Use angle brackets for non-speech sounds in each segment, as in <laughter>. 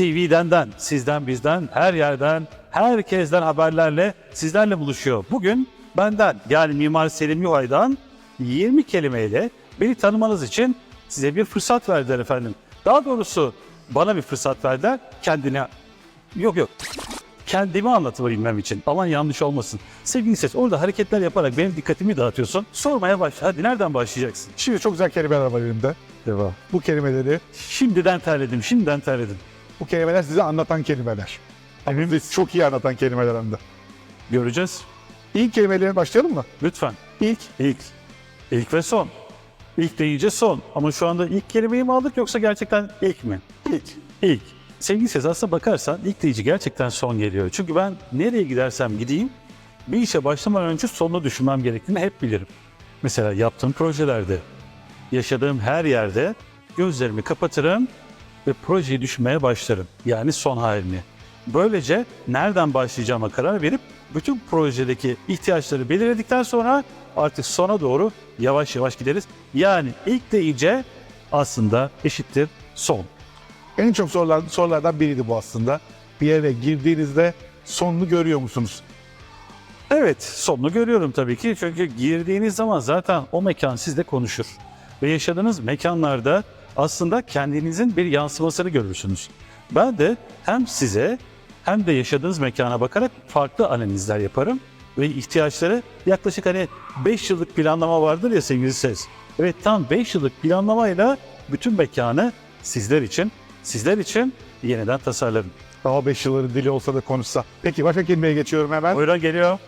TV'den, sizden, bizden, her yerden, herkesten haberlerle sizlerle buluşuyor. Bugün benden yani Mimar Selim Yuhay'dan 20 kelimeyle beni tanımanız için size bir fırsat verdiler efendim. Daha doğrusu bana bir fırsat verdiler kendine. Yok yok kendimi anlatabilmem için. Aman yanlış olmasın. Sevgili ses orada hareketler yaparak benim dikkatimi dağıtıyorsun. Sormaya başla. Hadi nereden başlayacaksın? Şimdi çok güzel kelimeler var elimde. Devam. Bu kelimeleri, Şimdiden terledim, şimdiden terledim. Bu kelimeler size anlatan kelimeler. Ama size çok iyi anlatan kelimeler hem de. Göreceğiz. İlk kelimelerine başlayalım mı? Lütfen. İlk, İlk. İlk ve son. İlk deyince son. Ama şu anda ilk kelimeyi mi aldık yoksa gerçekten ilk mi? ilk. İlk. Sevgili ses aslına bakarsan ilk deyici gerçekten son geliyor. Çünkü ben nereye gidersem gideyim bir işe başlamadan önce sonunu düşünmem gerektiğini hep bilirim. Mesela yaptığım projelerde, yaşadığım her yerde gözlerimi kapatırım ve projeyi düşünmeye başlarım. Yani son halini. Böylece nereden başlayacağıma karar verip bütün projedeki ihtiyaçları belirledikten sonra artık sona doğru yavaş yavaş gideriz. Yani ilk deyice aslında eşittir son. En çok sorulan sorulardan biriydi bu aslında. Bir yere girdiğinizde sonunu görüyor musunuz? Evet, sonunu görüyorum tabii ki. Çünkü girdiğiniz zaman zaten o mekan sizle konuşur. Ve yaşadığınız mekanlarda aslında kendinizin bir yansımasını görürsünüz. Ben de hem size hem de yaşadığınız mekana bakarak farklı analizler yaparım. Ve ihtiyaçları yaklaşık hani 5 yıllık planlama vardır ya sevgili ses. Evet tam 5 yıllık planlamayla bütün mekanı sizler için, sizler için yeniden tasarlarım. Daha 5 yılların dili olsa da konuşsa. Peki başka kelimeye geçiyorum hemen. Buyurun geliyor.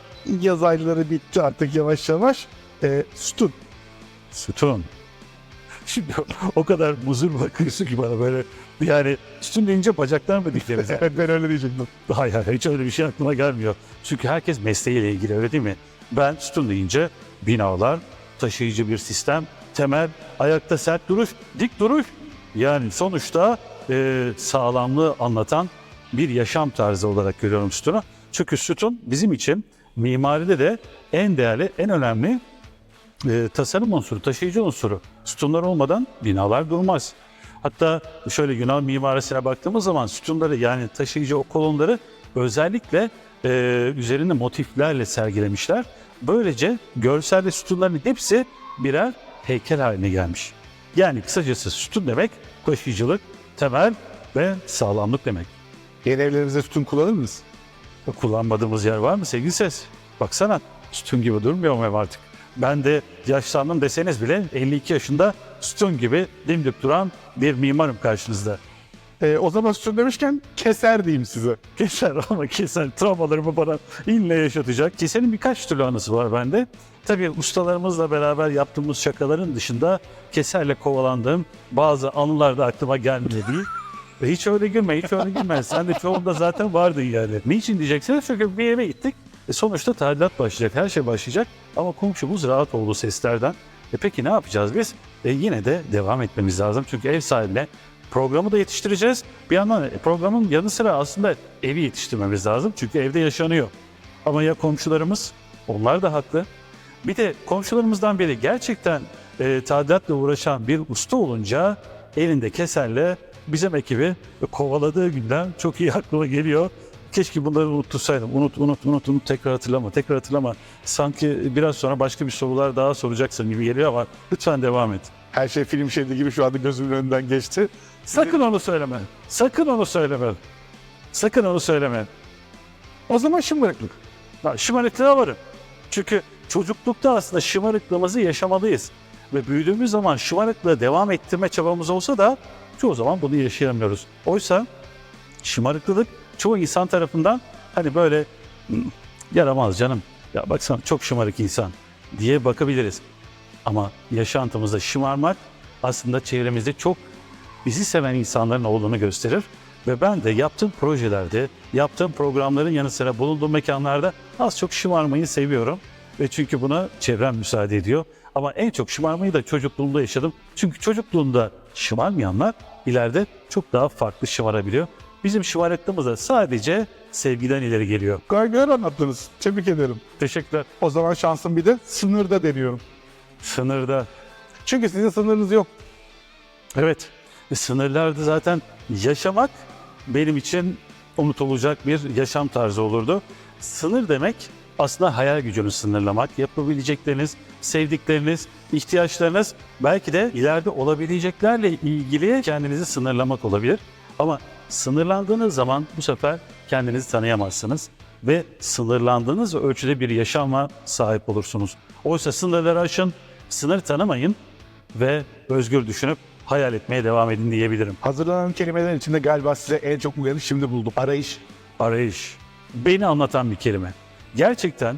Yaz ayları bitti artık yavaş yavaş. Ee, sütun. Sütun. Şimdi o kadar muzur bakıyorsun ki bana böyle yani sütun deyince bacaklar mı dikleriz? <laughs> Evet ben öyle diyecektim. hayır hayır hiç öyle bir şey aklıma gelmiyor. Çünkü herkes mesleğiyle ilgili öyle değil mi? Ben sütun deyince binalar, taşıyıcı bir sistem, temel, ayakta sert duruş, dik duruş. Yani sonuçta e, sağlamlığı anlatan bir yaşam tarzı olarak görüyorum sütunu. Çünkü sütun bizim için mimaride de en değerli, en önemli e, tasarım unsuru, taşıyıcı unsuru. Sütunlar olmadan binalar durmaz. Hatta şöyle Yunan mimarisine baktığımız zaman sütunları yani taşıyıcı o kolonları özellikle e, üzerinde motiflerle sergilemişler. Böylece görselde sütunların hepsi birer heykel haline gelmiş. Yani kısacası sütun demek taşıyıcılık, temel ve sağlamlık demek. Yeni evlerimizde sütun kullanır mıyız? Kullanmadığımız yer var mı sevgili ses? Baksana sütun gibi durmuyor mu ev artık? Ben de yaşlandım deseniz bile 52 yaşında sütun gibi dimdik duran bir mimarım karşınızda. Ee, o zaman sütun demişken keser diyeyim size. Keser <laughs> ama keser travmalarımı bana ille yaşatacak. Keser'in birkaç türlü anısı var bende. Tabii ustalarımızla beraber yaptığımız şakaların dışında Keser'le kovalandığım bazı anılar da aklıma gelmedi değil. Hiç öyle gülme, hiç öyle gülme. Sen de çoğunda zaten vardın yani. Niçin diyeceksiniz? Çünkü bir eve gittik. E sonuçta tadilat başlayacak, her şey başlayacak. Ama komşumuz rahat oldu seslerden. E peki ne yapacağız biz? E yine de devam etmemiz lazım. Çünkü ev sahibine programı da yetiştireceğiz. Bir yandan programın yanı sıra aslında evi yetiştirmemiz lazım. Çünkü evde yaşanıyor. Ama ya komşularımız? Onlar da haklı. Bir de komşularımızdan biri gerçekten e, tadilatla uğraşan bir usta olunca elinde keserle bizim ekibi kovaladığı günden çok iyi aklıma geliyor. Keşke bunları unuttursaydım. Unut, unut, unut, unut. Tekrar hatırlama, tekrar hatırlama. Sanki biraz sonra başka bir sorular daha soracaksın gibi geliyor ama lütfen devam et. Her şey film şeridi gibi şu anda gözümün önünden geçti. Sakın onu söyleme. Sakın onu söyleme. Sakın onu söyleme. O zaman şımarıklık. Ha, şımarıklığa varım. Çünkü çocuklukta aslında şımarıklığımızı yaşamalıyız. Ve büyüdüğümüz zaman şımarıklığı devam ettirme çabamız olsa da çoğu zaman bunu yaşayamıyoruz. Oysa şımarıklılık çoğu insan tarafından hani böyle "Hmm, yaramaz canım. Ya baksana çok şımarık insan diye bakabiliriz. Ama yaşantımızda şımarmak aslında çevremizde çok bizi seven insanların olduğunu gösterir. Ve ben de yaptığım projelerde, yaptığım programların yanı sıra bulunduğum mekanlarda az çok şımarmayı seviyorum. Ve çünkü buna çevrem müsaade ediyor. Ama en çok şımarmayı da çocukluğumda yaşadım. Çünkü çocukluğunda şımarmayanlar ileride çok daha farklı şımarabiliyor. Bizim şımarıklığımız da sadece sevgiden ileri geliyor. Gayet güzel anlattınız. Tebrik ederim. Teşekkürler. O zaman şansım bir de sınırda deniyorum. Sınırda Çünkü sizin sınırınız yok. Evet. Ve sınırlarda zaten yaşamak benim için unutulacak bir yaşam tarzı olurdu. Sınır demek aslında hayal gücünü sınırlamak, yapabilecekleriniz, sevdikleriniz, ihtiyaçlarınız belki de ileride olabileceklerle ilgili kendinizi sınırlamak olabilir. Ama sınırlandığınız zaman bu sefer kendinizi tanıyamazsınız ve sınırlandığınız ölçüde bir yaşama sahip olursunuz. Oysa sınırları aşın, sınır tanımayın ve özgür düşünüp hayal etmeye devam edin diyebilirim. Hazırlanan kelimelerin içinde galiba size en çok uyanı şimdi buldum. Arayış. Arayış. Beni anlatan bir kelime. Gerçekten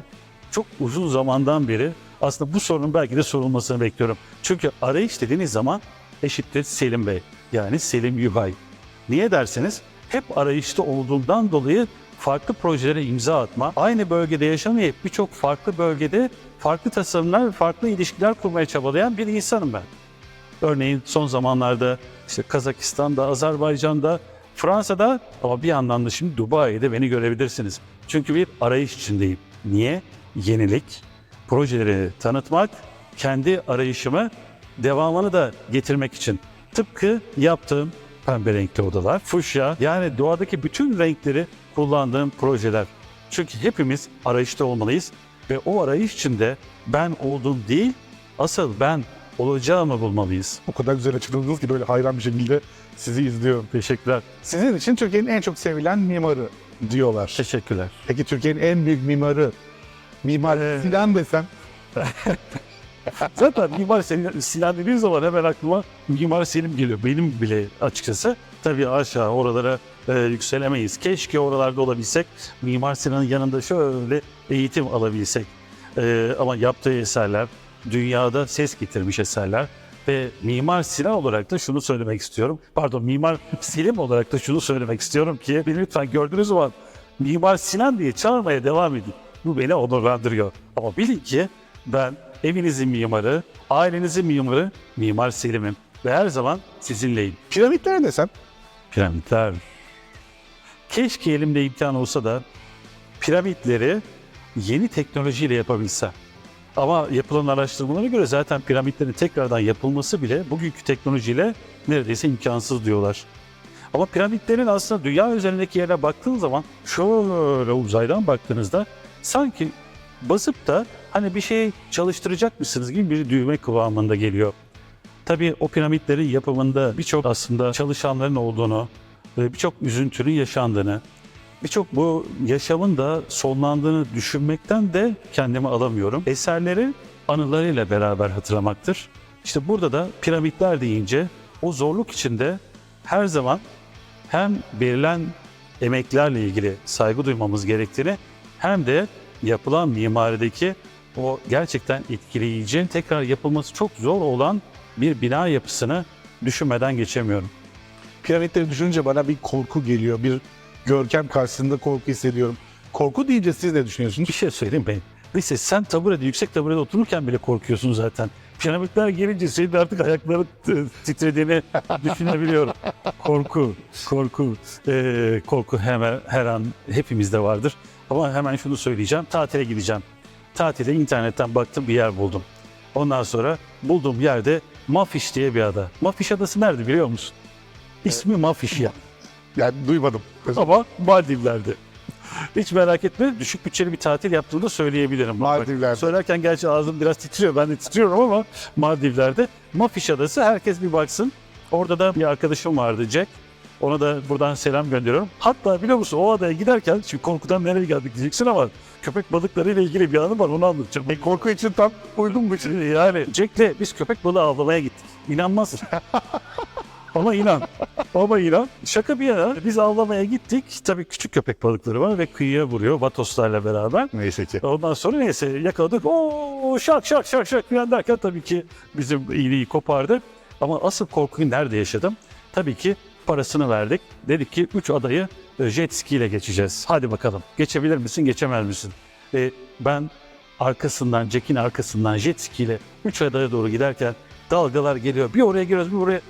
çok uzun zamandan beri aslında bu sorunun belki de sorulmasını bekliyorum. Çünkü arayış dediğiniz zaman eşittir Selim Bey. Yani Selim Yuhay. Niye derseniz hep arayışta olduğumdan dolayı farklı projelere imza atma, aynı bölgede yaşamayıp birçok farklı bölgede farklı tasarımlar ve farklı ilişkiler kurmaya çabalayan bir insanım ben. Örneğin son zamanlarda işte Kazakistan'da, Azerbaycan'da, Fransa'da ama bir yandan da şimdi Dubai'de beni görebilirsiniz. Çünkü bir arayış içindeyim. Niye? Yenilik, projeleri tanıtmak, kendi arayışımı devamını da getirmek için. Tıpkı yaptığım pembe renkli odalar, fuşya yani doğadaki bütün renkleri kullandığım projeler. Çünkü hepimiz arayışta olmalıyız ve o arayış içinde ben oldum değil, asıl ben olacağımı bulmalıyız. O kadar güzel açıkladınız ki böyle hayran bir şekilde sizi izliyorum. Teşekkürler. Sizin için Türkiye'nin en çok sevilen mimarı diyorlar. Teşekkürler. Peki Türkiye'nin en büyük mimarı Mimar Ee, Sinan desem <laughs> <laughs> Zaten Mimar Sinan, Sinan dediğin zaman hemen aklıma Mimar Selim geliyor. Benim bile açıkçası. Tabii aşağı oralara e, yükselemeyiz. Keşke oralarda olabilsek. Mimar Sinan'ın yanında şöyle eğitim alabilsek. E, ama yaptığı eserler dünyada ses getirmiş eserler. Ve Mimar Sinan olarak da şunu söylemek istiyorum. Pardon Mimar Selim olarak da şunu söylemek istiyorum ki beni lütfen gördüğünüz zaman Mimar Sinan diye çağırmaya devam edin. Bu beni onurlandırıyor. Ama bilin ki ben evinizin mimarı, ailenizin mimarı, Mimar Selim'im. Ve her zaman sizinleyim. piramitler desem Piramitler. Keşke elimde imkan olsa da piramitleri yeni teknolojiyle yapabilsem. Ama yapılan araştırmalara göre zaten piramitlerin tekrardan yapılması bile bugünkü teknolojiyle neredeyse imkansız diyorlar. Ama piramitlerin aslında dünya üzerindeki yerine baktığın zaman şöyle uzaydan baktığınızda sanki basıp da hani bir şey çalıştıracakmışsınız gibi bir düğme kıvamında geliyor. Tabii o piramitlerin yapımında birçok aslında çalışanların olduğunu, birçok üzüntünün yaşandığını, birçok bu yaşamın da sonlandığını düşünmekten de kendimi alamıyorum. Eserleri anılarıyla beraber hatırlamaktır. İşte burada da piramitler deyince o zorluk içinde her zaman hem verilen emeklerle ilgili saygı duymamız gerektiğini hem de yapılan mimarideki o gerçekten etkileyici, tekrar yapılması çok zor olan bir bina yapısını düşünmeden geçemiyorum. piramitleri düşününce bana bir korku geliyor. Bir görkem karşısında korku hissediyorum. Korku deyince siz ne düşünüyorsunuz? Bir şey söyleyeyim ben. Neyse sen taburede, yüksek taburede otururken bile korkuyorsun zaten. Piramitler gelince senin artık ayakların titrediğini düşünebiliyorum. <laughs> Korku, korku, Ee, korku hemen her an hepimizde vardır. Ama hemen şunu söyleyeceğim, tatile gideceğim. Tatile internetten baktım bir yer buldum. Ondan sonra bulduğum yerde Mafiş diye bir ada. Mafiş adası nerede biliyor musun? İsmi Mafiş ya. Yani duymadım. Ama Maldivler'de. Hiç merak etme. Düşük bütçeli bir tatil yaptığını da söyleyebilirim. Maldivler'de. Söylerken gerçi ağzım biraz titriyor. Ben de titriyorum ama Maldivler'de. Mafiş Adası. Herkes bir baksın. Orada da bir arkadaşım vardı Jack. Ona da buradan selam gönderiyorum. Hatta biliyor musun o adaya giderken, şimdi korkudan nereye geldik diyeceksin ama köpek balıklarıyla ilgili bir anı var onu anlatacağım. E, korku için tam uydum mu? <laughs> Yani Jack'le biz köpek balığı avlamaya gittik. İnanmazsın. <laughs> Ama inan. Ama inan. Şaka bir yana biz avlamaya gittik. Tabii küçük köpek balıkları var ve kıyıya vuruyor vatoslarla beraber. Neyse ki. Ondan sonra neyse yakaladık. Oo şak şak şak şak falan derken tabii ki bizim iyiliği kopardı. Ama asıl korkuyu nerede yaşadım? Tabii ki parasını verdik. Dedik ki 3 adayı e, jet ski ile geçeceğiz. Hadi bakalım. Geçebilir misin, geçemez misin? Ve ben arkasından, Jack'in arkasından jet ski ile 3 adaya doğru giderken dalgalar geliyor. Bir oraya giriyoruz, bir buraya.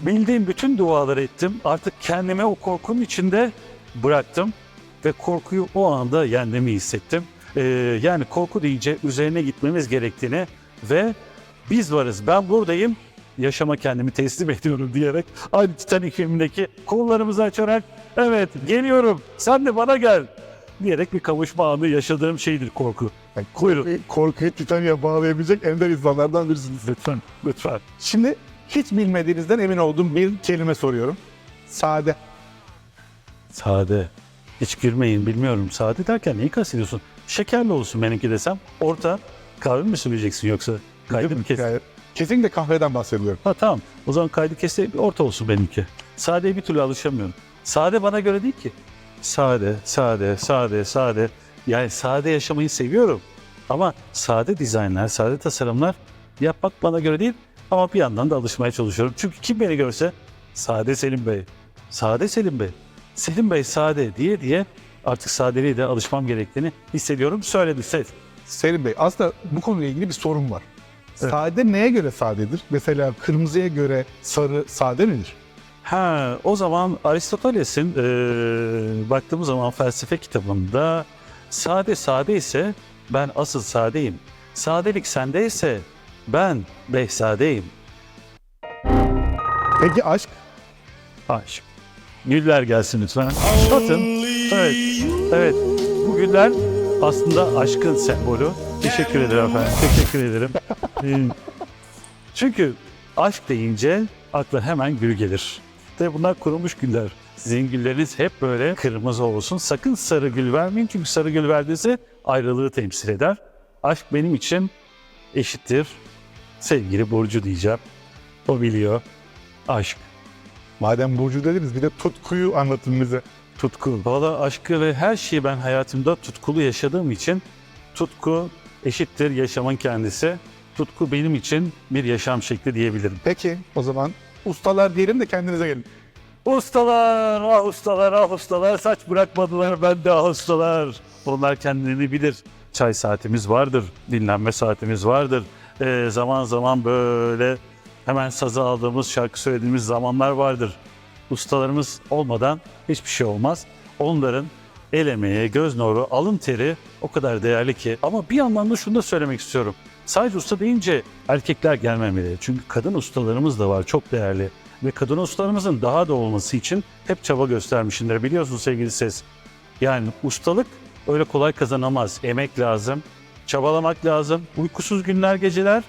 Bildiğim bütün duaları ettim. Artık kendimi o korkunun içinde bıraktım ve korkuyu o anda yendiğimi hissettim. Ee, yani korku deyince üzerine gitmemiz gerektiğini ve biz varız, ben buradayım, yaşama kendimi teslim <laughs> ediyorum diyerek aynı Titanic filmindeki kollarımızı açarak evet geliyorum sen de bana gel diyerek bir kavuşma anı yaşadığım şeydir korku. Yani Buyurun. Korkuyu Titanic'e bağlayabilecek ender insanlardan birisiniz. Lütfen, lütfen. Şimdi hiç bilmediğinizden emin olduğum bir kelime soruyorum. Sade. Sade. Hiç girmeyin bilmiyorum. Sade derken neyi kastediyorsun? Şekerli olsun benimki desem. Orta. Kahve mi söyleyeceksin yoksa? Kaydı mı kes? Yani kesinlikle kahveden bahsediyorum. Ha tamam. O zaman kaydı kesse orta olsun benimki. Sadeye bir türlü alışamıyorum. Sade bana göre değil ki. Sade, sade, sade, sade. Yani sade yaşamayı seviyorum. Ama sade dizaynlar, sade tasarımlar yapmak bana göre değil. Ama bir yandan da alışmaya çalışıyorum. Çünkü kim beni görse sade Selim Bey, sade Selim Bey, Selim Bey sade diye diye artık sadeliğe de alışmam gerektiğini hissediyorum. Söyledi ses. Selim Bey aslında bu konuyla ilgili bir sorun var. Sade neye göre sadedir? Mesela kırmızıya göre sarı sade midir? Ha, o zaman Aristoteles'in eee baktığımız zaman felsefe kitabında sade sade ise ben asıl sadeyim. Sadelik sende ise ben behzadeyim. Peki aşk? Aşk. Güller gelsin lütfen. Bakın. Evet. Evet. Bu güller aslında aşkın sembolü. Teşekkür ederim efendim. Teşekkür ederim. Ee, Çünkü aşk deyince akla hemen gül gelir. Ve bunlar kurumuş güller. Sizin gülleriniz hep böyle kırmızı olsun. Sakın sarı gül vermeyin çünkü sarı gül verdiyse ayrılığı temsil eder. Aşk benim için eşittir. Sevgili Burcu diyeceğim. O biliyor. Aşk. Madem Burcu dediniz bir de tutkuyu anlatın bize. Tutku. Valla aşkı ve her şeyi ben hayatımda tutkulu yaşadığım için tutku eşittir yaşamın kendisi. Tutku benim için bir yaşam şekli diyebilirim. Peki o zaman ustalar diyelim de kendinize gelin. Ustalar, ah ustalar, ah ustalar, saç bırakmadılar ben de ah ustalar. Onlar kendilerini bilir. Çay saatimiz vardır, dinlenme saatimiz vardır. Ee, zaman zaman böyle hemen sazı aldığımız, şarkı söylediğimiz zamanlar vardır. Ustalarımız olmadan hiçbir şey olmaz. Onların el emeği, göz nuru, alın teri o kadar değerli ki. Ama bir yandan da şunu da söylemek istiyorum. Sadece usta deyince erkekler gelmemeli. Çünkü kadın ustalarımız da var çok değerli. Ve kadın ustalarımızın daha da olması için hep çaba göstermişindir. Biliyorsun sevgili ses. Yani ustalık öyle kolay kazanamaz. Emek lazım, çabalamak lazım, uykusuz günler, geceler.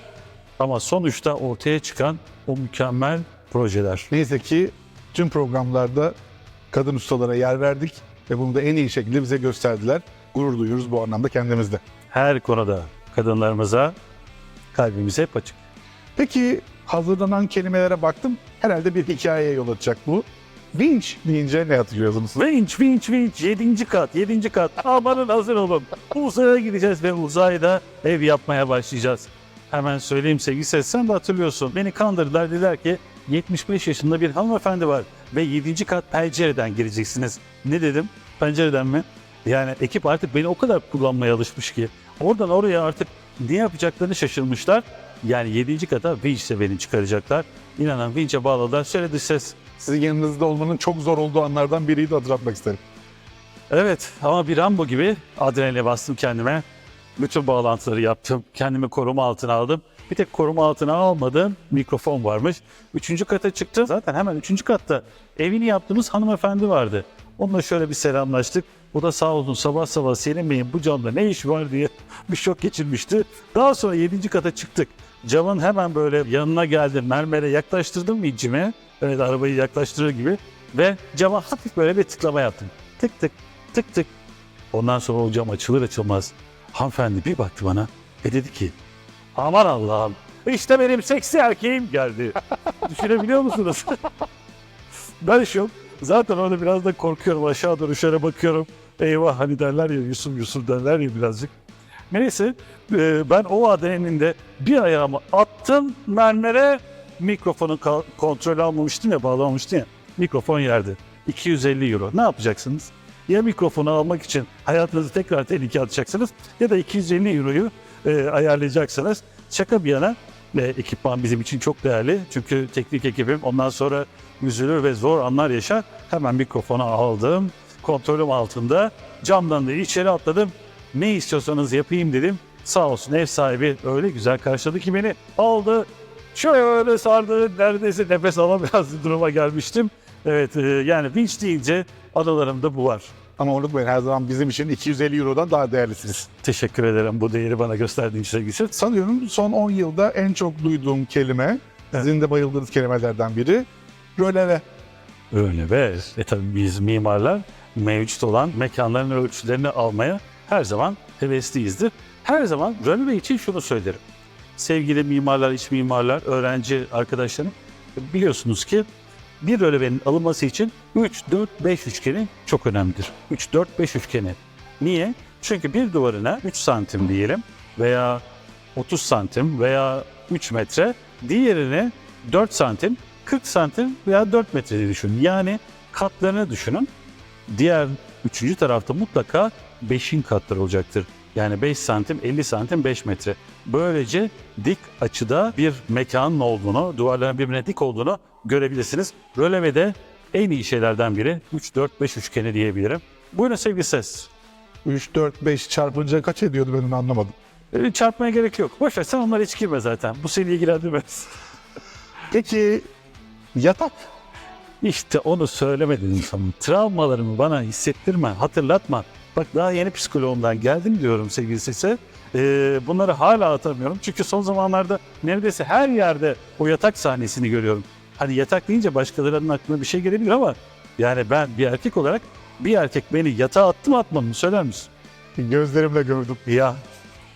Ama sonuçta ortaya çıkan o mükemmel projeler. Neyse ki tüm programlarda kadın ustalara yer verdik ve bunu da en iyi şekilde bize gösterdiler. Gurur duyuyoruz bu anlamda kendimizde. Her konuda kadınlarımıza kalbimiz hep açık. Peki hazırlanan kelimelere baktım. Herhalde bir hikayeye yol açacak bu. Vinç deyince ne hatırlıyorsunuz? Vinç, vinç, vinç. Yedinci kat, yedinci kat. Amanın hazır olun. Uzaya gideceğiz ve uzayda ev yapmaya başlayacağız. Hemen söyleyeyim sevgili ses, sen de hatırlıyorsun. Beni kandırdılar dediler ki 75 yaşında bir hanımefendi var ve 7. kat pencereden gireceksiniz. Ne dedim? Pencereden mi? Yani ekip artık beni o kadar kullanmaya alışmış ki oradan oraya artık ne yapacaklarını şaşırmışlar. Yani 7. kata vinçle beni çıkaracaklar. İnanın vinçe bağladılar. Söyledi ses. Sizin yanınızda olmanın çok zor olduğu anlardan biriydi hatırlatmak isterim. Evet ama bir Rambo gibi adrenale bastım kendime. Bütün bağlantıları yaptım. Kendimi koruma altına aldım. Bir tek koruma altına almadığım mikrofon varmış. Üçüncü kata çıktım. Zaten hemen üçüncü katta evini yaptığımız hanımefendi vardı. Onunla şöyle bir selamlaştık. O da sağ olsun sabah sabah Selim Bey'in bu camda ne iş var diye <laughs> bir şok geçirmişti. Daha sonra yedinci kata çıktık. Camın hemen böyle yanına geldim. Mermere yaklaştırdım vincime. Evet arabayı yaklaştırır gibi. Ve cama hafif böyle bir tıklama yaptım. Tık tık tık tık. Ondan sonra o cam açılır açılmaz. Hanımefendi bir baktı bana ve dedi ki aman Allah'ım işte benim seksi erkeğim geldi. Düşünebiliyor musunuz? <laughs> ben şok. Zaten orada biraz da korkuyorum. Aşağı doğru şöyle bakıyorum. Eyvah hani derler ya Yusuf Yusuf derler ya birazcık. Neyse e, ben o adrenalinde bir ayağımı attım mermere mikrofonu kontrol almamıştım ya bağlamamıştım ya. Mikrofon yerde. 250 euro. Ne yapacaksınız? Ya mikrofonu almak için hayatınızı tekrar tehlikeye atacaksınız ya da 250 euroyu e, ayarlayacaksınız. Şaka bir yana e, ekipman bizim için çok değerli. Çünkü teknik ekibim ondan sonra üzülür ve zor anlar yaşar. Hemen mikrofonu aldım. Kontrolüm altında. Camdan da içeri atladım. Ne istiyorsanız yapayım dedim. Sağ olsun ev sahibi öyle güzel karşıladı ki beni aldı. şöyle sardı neredeyse nefes alamaz <laughs> duruma gelmiştim. Evet e, yani vinç deyince anılarımda bu var. Ama unutmayın her zaman bizim için 250 Euro'dan daha değerlisiniz. Teşekkür ederim bu değeri bana gösterdiğin için sevgisi. Sanıyorum son 10 yılda en çok duyduğum kelime, sizin de bayıldığınız kelimelerden biri röleve. Öyle ve e tabii biz mimarlar mevcut olan mekanların ölçülerini almaya her zaman hevesliyizdir. Her zaman röleve için şunu söylerim. Sevgili mimarlar, iç mimarlar, öğrenci arkadaşlarım biliyorsunuz ki bir rölevenin alınması için 3, 4, 5 üçgeni çok önemlidir. 3, 4, 5 üçgeni. Niye? Çünkü bir duvarına 3 santim diyelim veya 30 santim veya 3 metre, diğerine 4 santim, 40 santim veya 4 metre diye düşünün. Yani katlarını düşünün. Diğer üçüncü tarafta mutlaka 5'in katları olacaktır. Yani 5 santim, 50 santim, 5 metre. Böylece dik açıda bir mekanın olduğunu, duvarların birbirine dik olduğunu görebilirsiniz. Rölevede en iyi şeylerden biri 3, 4, 5 üçgeni diyebilirim. Buyurun sevgili ses. 3, 4, 5 çarpınca kaç ediyordu ben onu anlamadım. Ee, Çarpmaya gerek yok. Boş ver sen onlara hiç girme zaten. Bu seni ilgilendirmez. Peki yatak? İşte onu söylemedim sana. Travmalarımı bana hissettirme, hatırlatma. Bak daha yeni psikoloğumdan geldim diyorum sevgili sese. Ee, bunları hala atamıyorum. Çünkü son zamanlarda neredeyse her yerde o yatak sahnesini görüyorum. Hani yatak deyince başkalarının aklına bir şey gelebilir ama yani ben bir erkek olarak bir erkek beni yatağa attı mı atmadı mı söyler misin? Gözlerimle gördüm. Ya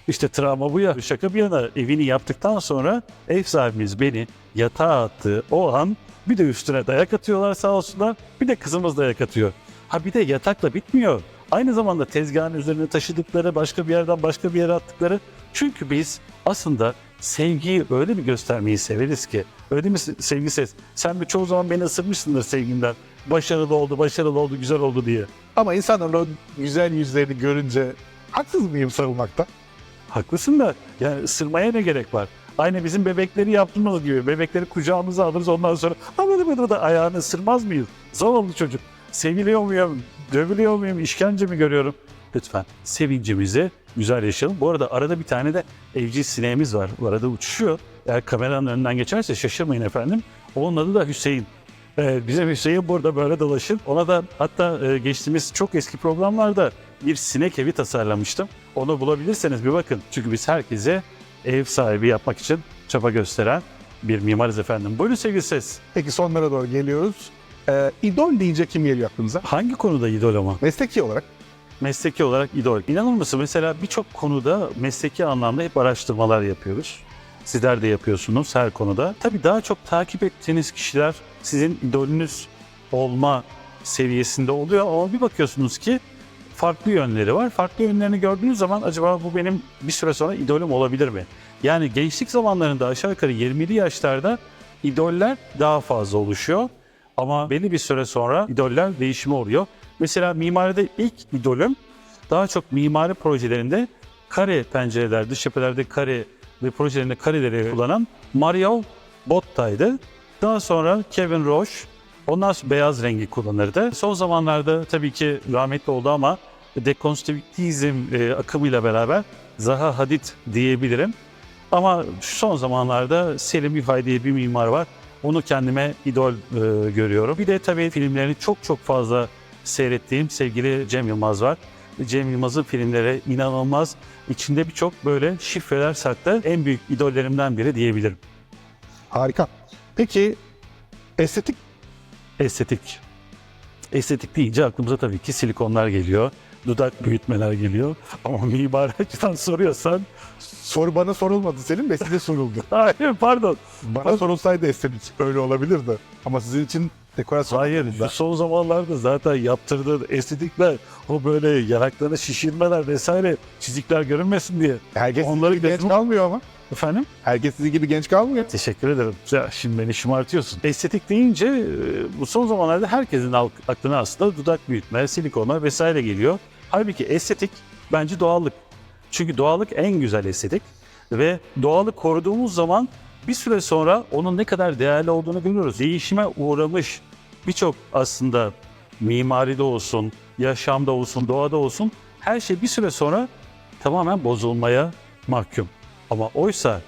işte travma bu ya. Şaka bir yana evini yaptıktan sonra ev sahibimiz beni yatağa attığı o an bir de üstüne dayak atıyorlar sağ olsunlar. Bir de kızımız dayak atıyor. Ha bir de yatakla bitmiyor. Aynı zamanda tezgahın üzerine taşıdıkları, başka bir yerden başka bir yere attıkları. Çünkü biz aslında sevgiyi öyle bir göstermeyi severiz ki. Öyle mi sevgi ses? Sen bir çoğu zaman beni ısırmışsındır sevgimden. Başarılı oldu, başarılı oldu, güzel oldu diye. Ama insanların o güzel yüzlerini görünce haksız mıyım sarılmakta? Haklısın da yani ısırmaya ne gerek var? Aynı bizim bebekleri yaptığımız gibi. Bebekleri kucağımıza alırız ondan sonra da ayağını ısırmaz mıyız? Zavallı çocuk. Seviliyor muyum? Dövülüyor muyum? İşkence mi görüyorum? Lütfen sevincimizi güzel yaşayalım. Bu arada arada bir tane de evcil sineğimiz var. Bu arada uçuşuyor. Eğer kameranın önünden geçerse şaşırmayın efendim. Onun adı da Hüseyin. Ee, bizim Hüseyin burada böyle dolaşır. Ona da hatta e, geçtiğimiz çok eski programlarda bir sinek evi tasarlamıştım. Onu bulabilirseniz bir bakın. Çünkü biz herkese ev sahibi yapmak için çaba gösteren bir mimarız efendim. Buyurun sevgili ses. Peki sonlara doğru geliyoruz. Ee, idol deyince kim geliyor aklınıza? Hangi konuda idol ama? Mesleki olarak. Mesleki olarak idol. İnanır mısın mesela birçok konuda mesleki anlamda hep araştırmalar yapıyoruz. Sizler de yapıyorsunuz her konuda. Tabii daha çok takip ettiğiniz kişiler sizin idolünüz olma seviyesinde oluyor ama bir bakıyorsunuz ki farklı yönleri var. Farklı yönlerini gördüğünüz zaman acaba bu benim bir süre sonra idolüm olabilir mi? Yani gençlik zamanlarında aşağı yukarı 20'li yaşlarda idoller daha fazla oluşuyor. Ama belli bir süre sonra idoller değişimi oluyor. Mesela mimaride ilk idolüm daha çok mimari projelerinde kare pencereler, dış cephelerde kare ve projelerinde kareleri kullanan Mario Botta'ydı. Daha sonra Kevin Roche, sonra beyaz rengi kullanırdı. Son zamanlarda tabii ki rahmetli oldu ama dekonstrüktivizm e, akımıyla beraber Zaha Hadid diyebilirim. Ama son zamanlarda Selim Yufay diye bir mimar var. Onu kendime idol e, görüyorum. Bir de tabii filmlerini çok çok fazla seyrettiğim sevgili Cem Yılmaz var. Cem Yılmaz'ın filmleri inanılmaz. İçinde birçok böyle şifreler saklı. En büyük idollerimden biri diyebilirim. Harika. Peki estetik Estetik. Estetik deyince aklımıza tabii ki silikonlar geliyor. Dudak büyütmeler geliyor. Ama <laughs> mimari açıdan soruyorsan... soru bana sorulmadı Selim Bey size soruldu. <laughs> Hayır pardon. Bana sorulsaydı estetik öyle olabilirdi. Ama sizin için dekorasyon. Hayır, bu son zamanlarda zaten yaptırdığı estetikler, o böyle yanaklarını şişirmeler vesaire çizikler görünmesin diye. Herkes Onları Onları genç kalmıyor ama. Efendim? Herkes sizin gibi genç kalmıyor. Teşekkür ederim. Ya şimdi beni şımartıyorsun. Estetik deyince e, bu son zamanlarda herkesin aklına aslında dudak büyütme, silikonlar vesaire geliyor. Halbuki estetik bence doğallık. Çünkü doğallık en güzel estetik. Ve doğalı koruduğumuz zaman bir süre sonra onun ne kadar değerli olduğunu görüyoruz. Değişime uğramış birçok aslında mimaride olsun, yaşamda olsun, doğada olsun her şey bir süre sonra tamamen bozulmaya mahkum. Ama oysa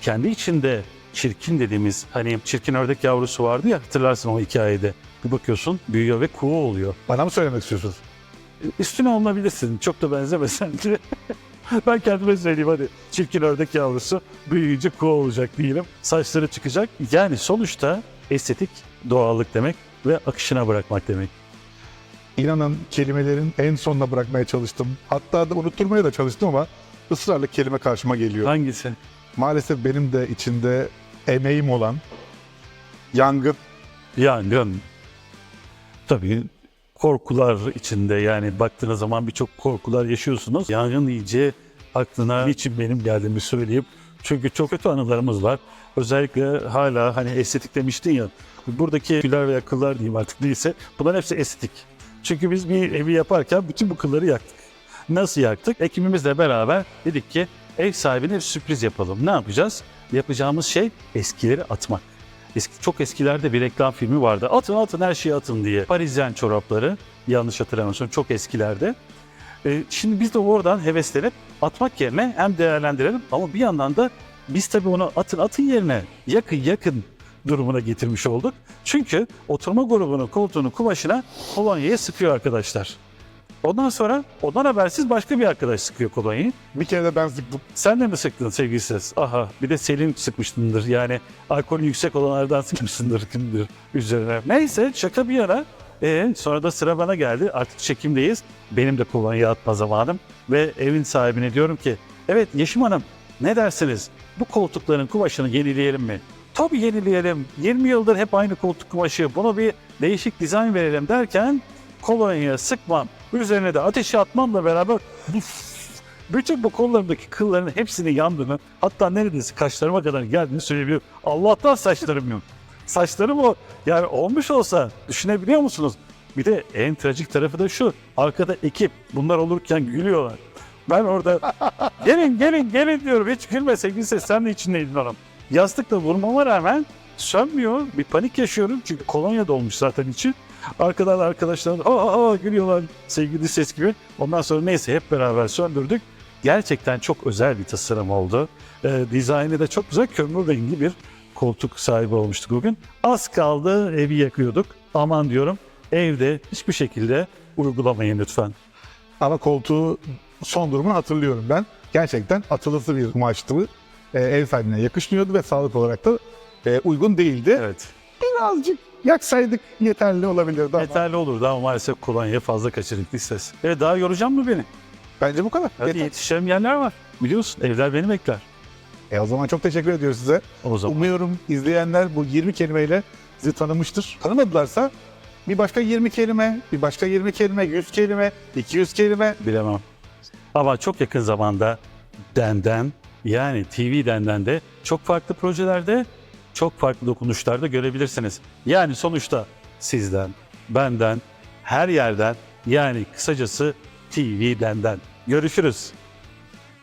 kendi içinde çirkin dediğimiz hani çirkin ördek yavrusu vardı ya hatırlarsın o hikayede. Bir bakıyorsun büyüyor ve kuğu oluyor. Bana mı söylemek istiyorsunuz? Üstüne olabilirsin. Çok da benzemesen de. <laughs> ben kendime söyleyeyim hadi. Çirkin ördek yavrusu büyüyünce kuğu olacak diyelim. Saçları çıkacak. Yani sonuçta estetik doğallık demek ve akışına bırakmak demek. İnanın kelimelerin en sonuna bırakmaya çalıştım. Hatta da unutturmaya da çalıştım ama ısrarla kelime karşıma geliyor. Hangisi? Maalesef benim de içinde emeğim olan yangın. Yangın. Tabii korkular içinde yani baktığınız zaman birçok korkular yaşıyorsunuz. Yangın iyice aklına niçin benim geldiğimi söyleyeyim. Çünkü çok kötü anılarımız var. Özellikle hala hani estetik demiştin ya. Buradaki küller veya kıllar diyeyim artık neyse. Bunların hepsi estetik. Çünkü biz bir evi yaparken bütün bu kılları yaktık. Nasıl yaktık? Ekibimizle beraber dedik ki ev sahibine bir sürpriz yapalım. Ne yapacağız? Yapacağımız şey eskileri atmak. Eski, çok eskilerde bir reklam filmi vardı. Atın atın her şeyi atın diye. Parisyen çorapları yanlış hatırlamıyorsam çok eskilerde. Ee, şimdi biz de oradan heveslenip atmak yerine hem değerlendirelim ama bir yandan da biz tabii onu atın atın yerine yakın yakın durumuna getirmiş olduk. Çünkü oturma grubunun koltuğunun kumaşına kolonyayı sıkıyor arkadaşlar. Ondan sonra ondan habersiz başka bir arkadaş sıkıyor kolonyayı. Bir kere de ben sıktım. Sen de mi sıktın sevgili ses? Aha bir de Selin sıkmıştındır. Yani alkolü yüksek olanlardan sıkmışsındır kimdir üzerine. Neyse şaka bir yana. E, sonra da sıra bana geldi. Artık çekimdeyiz. Benim de kolonya atma zamanım. Ve evin sahibine diyorum ki evet Yeşim Hanım ne dersiniz? Bu koltukların kumaşını yenileyelim mi? Tabii yenileyelim. 20 yıldır hep aynı koltuk kumaşı. Buna bir değişik dizayn verelim derken kolonyaya sıkmam. Üzerine de ateşe atmamla beraber bütün bu kollarımdaki kılların hepsini yandığını hatta neredeyse kaşlarıma kadar geldiğini söyleyebilirim. Allah'tan saçlarım yok. Saçlarım o. Yani olmuş olsa düşünebiliyor musunuz? Bir de en trajik tarafı da şu. Arkada ekip bunlar olurken gülüyorlar. Ben orada <laughs> gelin gelin gelin diyorum. Hiç gülme sevgili ses sen de içindeydin oğlum. Yastıkla vurmama rağmen sönmüyor. Bir panik yaşıyorum çünkü kolonya dolmuş zaten için. Arkadan arkadaşlar aa, aa gülüyorlar sevgili ses gibi. Ondan sonra neyse hep beraber söndürdük. Gerçekten çok özel bir tasarım oldu. Ee, dizaynı da çok güzel kömür rengi bir koltuk sahibi olmuştuk bugün. Az kaldı evi yakıyorduk. Aman diyorum evde hiçbir şekilde uygulamayın lütfen. Ama koltuğu son durumunu hatırlıyorum ben. Gerçekten atılısı bir kumaştı. Ee, ev sahibine yakışmıyordu ve sağlık olarak da e, uygun değildi. Evet. Birazcık yaksaydık yeterli olabilirdi ama Yeterli olurdu ama maalesef kolonya fazla kaçırdık ses. Evet daha yoracağım mı beni? bence bu kadar. Hadi Yeter. yetişeceğim yerler var. Biliyorsun evler beni bekler. E o zaman çok teşekkür ediyoruz size. O zaman. Umuyorum izleyenler bu 20 kelimeyle sizi tanımıştır. Tanımadılarsa bir başka 20 kelime, bir başka 20 kelime, 100 kelime, 200 kelime. Bilemem. Ama çok yakın zamanda Denden yani TV Denden de çok farklı projelerde çok farklı dokunuşlarda görebilirsiniz. Yani sonuçta sizden, benden, her yerden yani kısacası TV Denden. Görüşürüz.